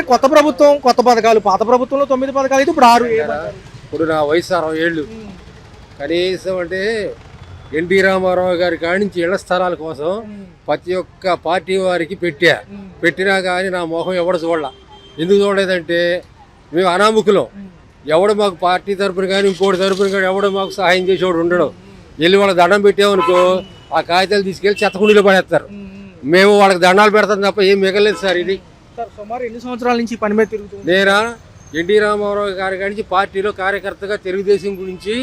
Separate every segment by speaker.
Speaker 1: అంటే కొత్త ప్రభుత్వం కొత్త పథకాలు పాత ప్రభుత్వంలో తొమ్మిది పథకాలు అయితే ఇప్పుడు ఆరు?
Speaker 2: ఇప్పుడు నా వయసు అరవై ఏళ్ళు. కనీసం అంటే ఎన్టీ రామారావు గారి కాడి నుంచి ఇళ్ళ స్థలాల కోసం ప్రతి ఒక్క పార్టీ వారికి పెట్టా. పెట్టినా కానీ నా మొహం ఎవడు చూడాల. ఎందుకు చూడలేదంటే మేము అనాముకులం. ఎవడు మాకు పార్టీ తరపున కానీ ఇంకోటి తరపున కానీ ఎవడు మాకు సహాయం చేసేవాడు ఉండడు. వెళ్ళి వాళ్ళకి దండం పెట్టామనుకో ఆ కాగితాలు తీసుకెళ్ళి చెత్తకుండీలో పడేస్తారు. మేము వాళ్ళకి దండాలు పెడతాం తప్ప ఏం మిగలేదు సార్ ఇది.
Speaker 1: సార్ సుమారు ఎన్ని సంవత్సరాల నుంచి పని మీద తిరుగుతుంది
Speaker 2: నేనా? ఎన్టీ రామారావు గారి కానించి పార్టీలో కార్యకర్తగా తెలుగుదేశం గురించి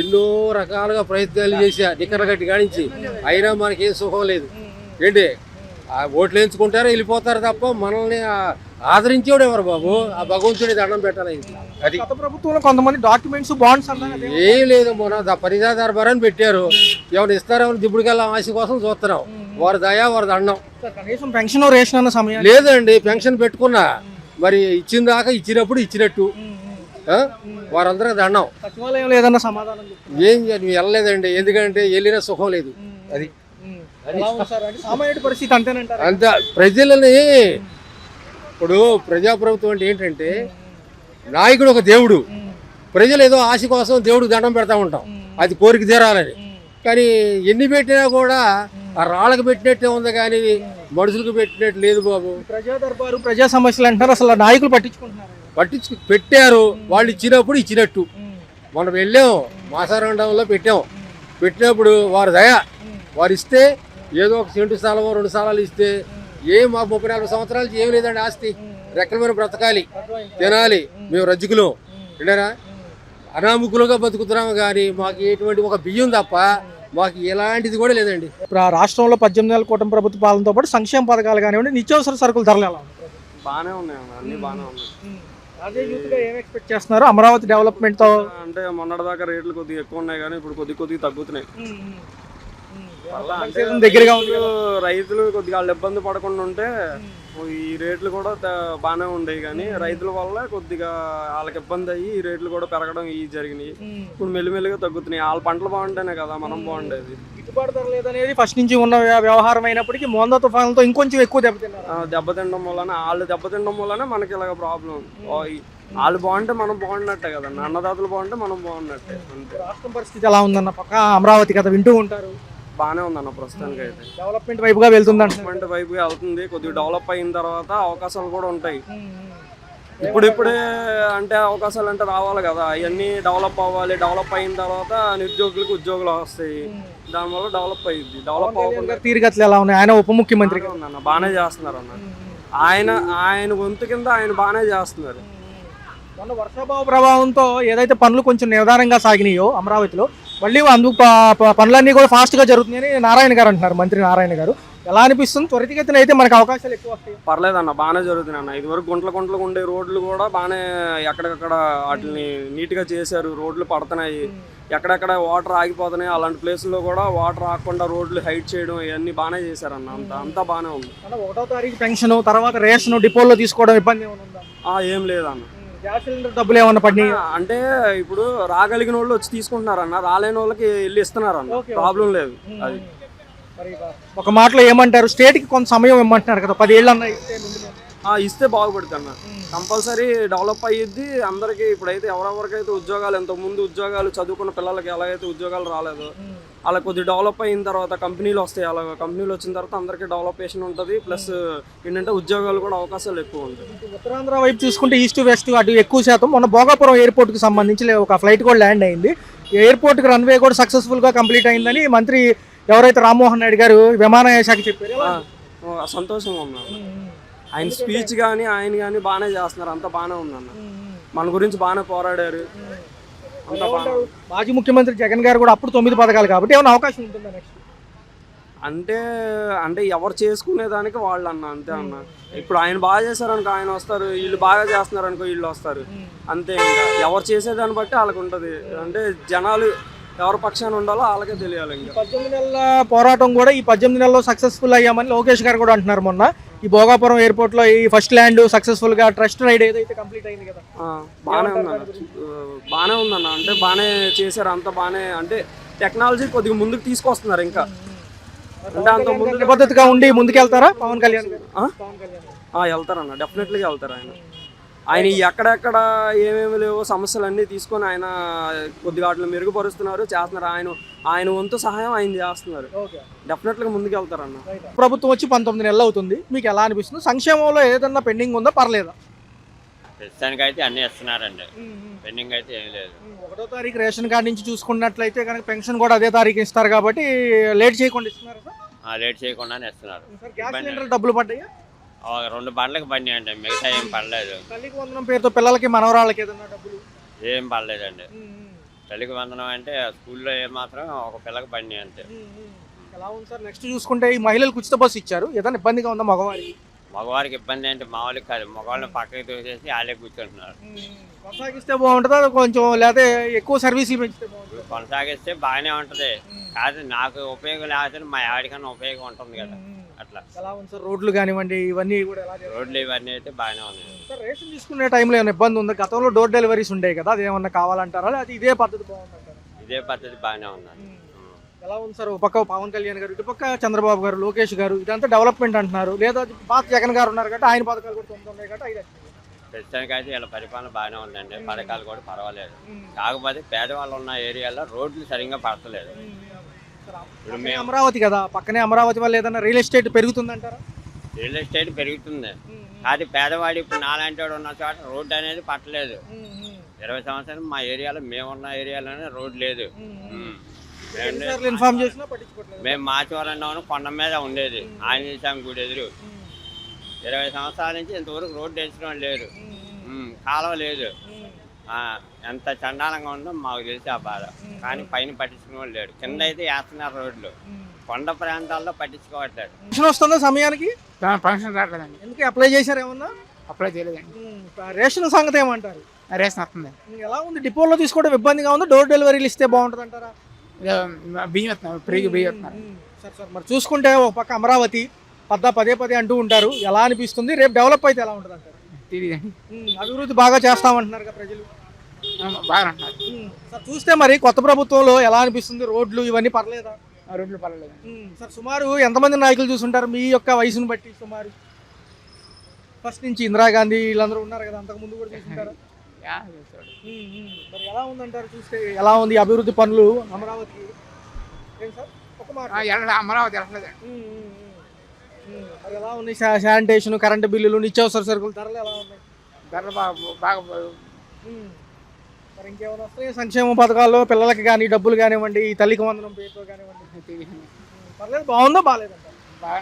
Speaker 2: ఎన్నో రకాలుగా ప్రయత్నాలు చేశా నిక్కరగట్టి కానించి అయినా మనకేం సుఖం లేదు. ఏంటి? ఆ ఓట్లు వేయించుకుంటారో వెళ్ళిపోతారు తప్ప మనల్ని ఆదరించేవాడు ఎవరు బాబు? ఆ భగవంతుడి దండం పెట్టాలి. అది
Speaker 1: గత ప్రభుత్వంలో కొంతమంది డాక్యుమెంట్స్ బాండ్స్.
Speaker 2: ఏం లేదు మొన్న ద- పరిధా దర్బారని పెట్టారు. ఏమైనా ఇస్తారేమో దిబ్బుడికెళ్ళ ఆశ కోసం చూస్తున్నాం. వారి దయా వారి దండం
Speaker 1: సార్, కనీసం పెన్షన్ రేషన్ అన్న సమయం
Speaker 2: లేదండి పెన్షన్ పెట్టుకున్నా మరి ఇచ్చిన దాకా ఇచ్చినప్పుడు ఇచ్చినట్టు. ఆ? వారందరూ దండం
Speaker 1: సచివాలయం లేదన్న సమాధానం.
Speaker 2: ఏం చేయాలి? మేము వెళ్ళలేదండి ఎందుకంటే వెళ్ళిన సుఖం లేదు. అది.
Speaker 1: పరిస్థితి అంతేనంటారా?
Speaker 2: అంత ప్రజలని ఇప్పుడు ప్రజాప్రభుత్వం అంటే ఏంటంటే నాయకుడు ఒక దేవుడు. ప్రజలు ఏదో ఆశ కోసం దేవుడికి దండం పెడతా ఉంటాం. అది కోరిక తీరాలని. కానీ ఎన్ని పెట్టినా కూడా ఆ రాళ్ళకు పెట్టినట్టే ఉంది కానీ మనుషులకు పెట్టినట్టు లేదు బాబు.
Speaker 1: ప్రజా దర్బారు ప్రజా సమస్యలు అంటారు అసలు నాయకులు పట్టించుకుంటున్నారు?
Speaker 2: పట్టించు పెట్టారు. వాళ్ళు ఇచ్చినప్పుడు ఇచ్చినట్టు. మనం వెళ్ళాం మాసారండంలో పెట్టాం. పెట్టినప్పుడు వారి దయ వారు ఇస్తే ఏదో ఒక సెంటు స్థలం రెండు స్థలాలు ఇస్తే ఏం మా ముప్పై నాలుగు సంవత్సరాల ఏం లేదండి ఆస్తి. రెక్కల మీద బ్రతకాలి తినాలి మేము రజ్జుకులం. విన్నారా? అనాముకులుగా బతుకుతున్నాము కానీ మాకు ఎటువంటి ఒక బియ్యం తప్ప మాకు ఎలాంటిది కూడా లేదండి.
Speaker 1: ఇప్పుడు ఆ రాష్ట్రంలో పద్దెనిమిది నెలల కూటమి ప్రభుత్వ పాలనతో పాటు సంక్షేమ పథకాలు కానివ్వండి నిత్యావసర సరుకుల ధరలు ఎలా
Speaker 3: బాగానే ఉన్నాయి అన్న బాగానే ఉన్నాయి.
Speaker 1: అదే యూత్గా ఏం ఎక్స్పెక్ట్ చేస్తున్నారు? అమరావతి డెవలప్మెంట్తో?
Speaker 3: అంటే మొన్నటిదాకా రేట్లు కొద్దిగా ఎక్కువ ఉన్నాయి కానీ ఇప్పుడు కొద్ది కొద్దిగా తగ్గుతున్నాయి.
Speaker 1: దగ్గరగా ఉంది
Speaker 3: రైతులు కొద్దిగా వాళ్ళు ఇబ్బంది పడకుండా ఉంటే ఈ రేట్లు కూడా బాగానే ఉండేవి కానీ రైతుల వల్ల కొద్దిగా వాళ్ళకి ఇబ్బంది అయ్యి ఈ రేట్లు కూడా పెరగడం ఇవి జరిగినాయి. ఇప్పుడు మెల్లిమెల్లిగా తగ్గుతున్నాయి. వాళ్ళ పంటలు బాగుంటేనే కదా మనం బాగుండేది.
Speaker 1: గిట్టుబాటు ధర లేదనేది ఫస్ట్ నుంచి ఉన్న వ్య- వ్యవహారం అయినప్పటికీ మోందా తుఫాన్లతో ఇంకొంచెం ఎక్కువ దెబ్బతిన్నారు
Speaker 3: దెబ్బతినడం వలన వాళ్ళు దెబ్బతినడం వలన మనకి ఇలాగ ప్రాబ్లం వాళ్ళు బాగుంటే మనం బాగున్నట్టే కదా. అన్నదాతలు బాగుంటే మనం బాగున్నట్టే. అంతే.
Speaker 1: రాష్ట్రం పరిస్థితి ఎలా ఉందన్న పక్క అమరావతి కథ వింటూ ఉంటారు.
Speaker 3: బాగానే ఉందన్న ప్రస్తుతానికి అయితే
Speaker 1: డెవలప్మెంట్ వైపుగా వెళ్తుందంటున్నారు
Speaker 3: గవర్నమెంట్ వైపు వెళ్తుంది. కొద్దిగా డెవలప్ అయిన తర్వాత అవకాశాలు కూడా ఉంటాయి. ఇప్పుడు ఇప్పుడే అంటే అవకాశాలు అంటే రావాలి కదా. అవన్నీ డెవలప్ అవ్వాలి. డెవలప్ అయిన తర్వాత నిరుద్యోగులకు ఉద్యోగాలు వస్తాయి. దానివల్ల డెవలప్ అయ్యింది డెవలప్ అవ్వకుండా.
Speaker 1: తీరుగతులు ఎలా ఉన్నాయి? ఆయన ఉప ముఖ్యమంత్రిగా.
Speaker 3: ఉందన్న. బాగానే చేస్తున్నారు అన్న ఆయన ఆయన గొంతు కింద ఆయన బాగానే చేస్తున్నారు.
Speaker 1: మొన్న వర్షాభావ ప్రభావంతో ఏదైతే పనులు కొంచెం నిదానంగా సాగినాయో అమరావతిలో మళ్ళీ అందుకు పనులన్నీ కూడా ఫాస్ట్గా జరుగుతున్నాయని నారాయణ గారు అంటున్నారు మంత్రి నారాయణ గారు. ఎలా అనిపిస్తుంది? త్వరితగతిన అయితే మనకు అవకాశాలు ఎక్కువ వస్తాయి.
Speaker 3: పర్లేదన్న బాగానే జరుగుతుంది అన్న. ఇదివరకు గుంటల గుంటలు ఉండే రోడ్లు కూడా బాగానే ఎక్కడికక్కడ వాటిని నీట్గా చేశారు రోడ్లు పడుతున్నాయి. ఎక్కడెక్కడ వాటర్ ఆగిపోతున్నాయి అలాంటి ప్లేసుల్లో కూడా వాటర్ ఆగకుండా రోడ్లు హైట్ చేయడం ఇవన్నీ బాగానే చేశారన్న అంత అంతా బాగానే ఉంది.
Speaker 1: ఒకటో తారీఖు పెన్షన్ తర్వాత రేషన్ డిపోలో తీసుకోవడం ఇబ్బంది
Speaker 3: ఏం లేదన్న
Speaker 1: గ్యాస్ సిలిండర్ డబ్బులు ఏమన్నా పడినాయి?
Speaker 3: అంటే ఇప్పుడు రాగలిగిన వాళ్ళు వచ్చి తీసుకుంటున్నారన్న రాలేని వాళ్ళకి వెళ్ళి ఇస్తున్నారన్న.
Speaker 1: ఓకే.
Speaker 3: ప్రాబ్లం లేదు అది.
Speaker 1: ఒక మాటలో ఏమంటారు? స్టేట్కి కొంత సమయం ఇమ్మంటున్నారు కదా పదేళ్ళు అన్న ఇస్తే
Speaker 3: బాగుపడుతుంది అన్న. కంపల్సరీ డెవలప్ అయ్యిద్ది అందరికీ ఇప్పుడైతే ఎవరెవరికైతే ఉద్యోగాలు ఎంతో ముందు ఉద్యోగాలు చదువుకున్న పిల్లలకి ఎలాగైతే ఉద్యోగాలు రాలేదు అలా కొద్ది డెవలప్ అయిన తర్వాత కంపెనీలు వస్తాయి. అలా కంపెనీలు వచ్చిన తర్వాత అందరికీ డెవలపేషన్ ఉంటుంది. ప్లస్ ఏంటంటే ఉద్యోగాలు కూడా అవకాశాలు ఎక్కువ ఉంటాయి.
Speaker 1: ఉత్తరాంధ్ర వైపు చూసుకుంటే ఈస్ట్ వెస్ట్ అటు ఎక్కువ శాతం. మొన్న భోగాపురం ఎయిర్పోర్ట్కి సంబంధించి ఒక ఫ్లైట్ కూడా ల్యాండ్ అయింది. ఎయిర్పోర్ట్కి రన్వే కూడా సక్సెస్ఫుల్గా కంప్లీట్ అయిందని మంత్రి ఎవరైతే రామ్మోహన్ నాయుడు గారు విమానయాన శాఖ చెప్పారు.
Speaker 3: సంతోషంగా ఉన్నాను ఆయన స్పీచ్ కానీ ఆయన కానీ బాగానే చేస్తున్నారు. అంతా బాగానే ఉందన్న. మన గురించి బాగానే పోరాడారు.
Speaker 1: మాజీ ముఖ్యమంత్రి జగన్ గారు కూడా అప్పుడు తొమ్మిది పథకాలు కాబట్టి ఏమైనా అవకాశం ఉంటుందా నెక్స్ట్
Speaker 3: అంటే అంటే ఎవరు చేసుకునే దానికి వాళ్ళు అన్న అంతే అన్న. ఇప్పుడు ఆయన బాగా చేశారు అనుకో ఆయన వస్తారు. వీళ్ళు బాగా చేస్తున్నారు అనుకో వీళ్ళు వస్తారు. అంతే ఇంకా. ఎవరు చేసేదాన్ని బట్టి వాళ్ళకి ఉంటుంది. అంటే జనాలు ఎవరి పక్షాన ఉండాలో వాళ్ళకే తెలియాలి ఇంకా.
Speaker 1: పద్దెనిమిది నెలల పోరాటం కూడా ఈ పద్దెనిమిది నెలల్లో సక్సెస్ఫుల్ అయ్యామని లోకేష్ గారు కూడా అంటున్నారు మొన్న. ఈ భోగాపురం ఎయిర్పోర్ట్లో ఈ ఫస్ట్ ల్యాండ్ సక్సెస్ఫుల్గా ట్రస్ట్ రైడ్ ఏదైతే కంప్లీట్ అయింది కదా.
Speaker 3: బాగానే ఉందన్న. బాగానే ఉందన్న. అంటే బాగానే చేశారు అంతా బాగానే అంటే టెక్నాలజీ కొద్దిగా ముందుకు తీసుకొస్తున్నారు ఇంకా. అంటే అంత ముందు
Speaker 1: నిబద్ధతగా ఉండి ముందుకెళ్తారా? పవన్ కళ్యాణ్ గారు
Speaker 3: ఆ?
Speaker 1: పవన్ కళ్యాణ్
Speaker 4: వెళ్తారన్న. డెఫినెట్లీగా వెళ్తారు ఆయన. ఆయన ఎక్కడెక్కడ ఏమేమి లేవో సమస్యలు అన్నీ తీసుకొని ఆయన కొద్దిగా వాటిని మెరుగుపరుస్తున్నారు చేస్తున్నారు. ఆయన ఆయన వంతు సహాయం ఆయన చేస్తున్నారు.
Speaker 1: ఓకే.
Speaker 4: డెఫినెట్గా ముందుకు వెళ్తారన్న
Speaker 1: ప్రభుత్వం వచ్చి పంతొమ్మిది నెలలు అవుతుంది. మీకు ఎలా అనిపిస్తుంది? సంక్షేమంలో ఏదన్నా పెండింగ్ ఉందా? పర్లేదా?
Speaker 3: ప్రస్తుతానికి అయితే అన్ని ఇస్తున్నారండి. పెండింగ్ అయితే ఏం లేదు.
Speaker 1: ఒకటో తారీఖు రేషన్ కార్డు నుంచి చూసుకున్నట్లయితే కనుక పెన్షన్ కూడా అదే తారీఖు ఇస్తారు కాబట్టి లేట్ చేయకుండా ఇస్తున్నారు సార్?
Speaker 3: ఆ, లేట్ చేయకుండానే ఇస్తున్నారు.
Speaker 1: సార్ గ్యాస్ సిలిండర్ డబ్బులు పడ్డాయా?
Speaker 3: రెండు బండ్లకు పని అండి మిగతా ఏం పడలేదు.
Speaker 1: తల్లికి వందనం పేరుతో పిల్లలకి మనవరాళ్ళకి ఏదన్నా డబ్బులు?
Speaker 3: ఏం పడలేదండి. తల్లికి వందనం అంటే స్కూల్లో ఏమాత్రం ఒక పిల్లకి బండి అంతే.
Speaker 1: ఎలా ఉంది సార్? నెక్స్ట్ చూసుకుంటే ఈ మహిళలకు ఉచిత బస్సు ఇచ్చారు. ఏదైనా ఇబ్బందిగా ఉందా మగవారికి?
Speaker 3: మగవారికి ఇబ్బంది అంటే మామూలుగా కాదు. మగవాళ్ళని పక్కకి తోసేసి వాళ్ళే కూర్చుంటున్నారు.
Speaker 1: కొనసాగిస్తే బాగుంటుందా? కొంచెం లేకపోతే ఎక్కువ పెంచితే బాగుంటుంది?
Speaker 3: కొనసాగిస్తే బాగానే ఉంటది. కాదు నాకు ఉపయోగం లేకపోతే మా ఆవిడకన్నా ఉపయోగం ఉంటుంది కదా. అట్లా.
Speaker 1: ఎలా ఉంది సార్? రోడ్లు కానివ్వండి ఇవన్నీ కూడా ఎలా చేస్తారు?
Speaker 3: రోడ్లు ఇవన్నీ అయితే బాగానే ఉంది
Speaker 1: సార్ రేషన్ తీసుకునే టైంలో ఏమైనా ఇబ్బంది ఉందా? గతంలో డోర్ డెలివరీస్ ఉండేవి కదా అది ఏమన్నా కావాలంటారా? లేదా ఇదే పద్ధతి బాగుందంటారా?
Speaker 3: ఇదే పద్ధతి బాగానే ఉంది
Speaker 1: ఎలా ఉంది సార్? ఒక పక్క పవన్ కళ్యాణ్ గారు ఇటు పక్క చంద్రబాబు గారు లోకేష్ గారు ఇదంతా డెవలప్మెంట్ అంటున్నారు. లేదా పాత జగన్ గారు ఉన్నారు కాబట్టి ఆయన పథకాలు కూడా తొమ్మిది ఉన్నాయి కాబట్టి ఐదు
Speaker 3: ప్రస్తుతానికి అయితే వీళ్ళ పరిపాలన బాగానే ఉందండి. పథకాలు కూడా పర్వాలేదు. కాకపోతే పేదవాళ్ళు ఉన్న ఏరియాలో రోడ్లు సరిగ్గా పడతలేదు. ఇప్పుడు
Speaker 1: పక్కనే
Speaker 3: మేము
Speaker 1: అమరావతి కదా పక్కనే అమరావతి వల్ల ఏదైనా రియల్ ఎస్టేట్ పెరుగుతుందంటారా?
Speaker 3: రియల్ ఎస్టేట్ పెరుగుతుంది. అది పేదవాడు ఇప్పుడు నాలాంటి వాడు ఉన్న చోట రోడ్డు అనేది పట్టలేదు. ఇరవై సంవత్సరాలు మా ఏరియాలో మేమున్న ఏరియాలోనే రోడ్ లేదు. ఉమ్. మేము
Speaker 1: ఎన్నిసార్లు ఇన్ఫార్మ్ చేసినా పట్టించుకోవట్లేదు.
Speaker 3: మేము మాచివరంలో కొండ మీద ఉండేది ఆంజనేయ స్వామి గుడి ఎదురు. ఇరవై సంవత్సరాల నుంచి ఇంతవరకు రోడ్డు వేసిన లేరు. ఉమ్, కాలువ లేదు. ఎంత చండాలంగా ఉందో మాకు తెలిసి ఆ బాధ. కానీ పైన పట్టించుకునే వాళ్ళు లేడు. కింద అయితే వేస్తున్నారు రోడ్లు. కొండ ప్రాంతాల్లో పట్టించుకోవట్లేదు.
Speaker 1: పెన్షన్ వస్తుందా సమయానికి?
Speaker 5: ఫంక్షన్ రావట్లేదండి.
Speaker 1: ఎందుకు అప్లై చేశారు ఏమన్నా?
Speaker 5: అప్లై చేయలేదండి.
Speaker 1: రేషన్ సంగతి ఏమంటారు?
Speaker 5: రేషన్ వస్తుంది.
Speaker 1: ఎలా ఉంది? డిపోలో తీసుకోవడం ఇబ్బందిగా ఉంది. డోర్ డెలివరీలు ఇస్తే బాగుంటుంది అంటారా?
Speaker 5: బియ్యం ఫ్రీగా బియ్యం
Speaker 1: సరే సార్. మరి చూసుకుంటే ఒక పక్క అమరావతి పద్దా పదే పదే అంటూ ఉంటారు. ఎలా అనిపిస్తుంది? రేపు డెవలప్ అయితే ఎలా ఉంటుంది అంటారు
Speaker 5: తెలియదండి
Speaker 1: ఉమ్, అభివృద్ధి బాగా చేస్తామంటున్నారు కదా ప్రజలు.
Speaker 5: బాగా అంటున్నారు.
Speaker 1: ఉమ్, సార్ చూస్తే మరి కొత్త ప్రభుత్వంలో ఎలా అనిపిస్తుంది? రోడ్లు ఇవన్నీ పర్లేదా?
Speaker 5: ఆ రోడ్లు పర్వాలేదు
Speaker 1: ఉమ్, సార్ సుమారు ఎంతమంది నాయకులు చూసుంటారు మీ యొక్క వయసును బట్టి సుమారు? ఫస్ట్ నుంచి ఇందిరాగాంధీ వీళ్ళందరూ ఉన్నారు కదా అంతకు ముందు కూడా చూసుంటారు. మరి ఎలా ఉందంటారు? చూస్తే ఎలా ఉంది అభివృద్ధి పనులు అమరావతి ఏం సార్? ఒక మాట.
Speaker 5: అమరావతి వెళ్ళలేదండి
Speaker 1: మరి ఎలా ఉంది శానిటేషన్ కరెంటు బిల్లులు నిత్యావసర సరుకులు ధరలు ఎలా ఉన్నాయి?
Speaker 5: ధరలు బాగా బాగా.
Speaker 1: మరి ఇంకేమైనా వస్తాయి? సంక్షేమ పథకాల్లో పిల్లలకి కానీ డబ్బులు కానివ్వండి ఈ తల్లికి వందనం పేరుతో కానివ్వండి. పర్లేదు బాగుందా బాగాలేదంట
Speaker 5: బాగా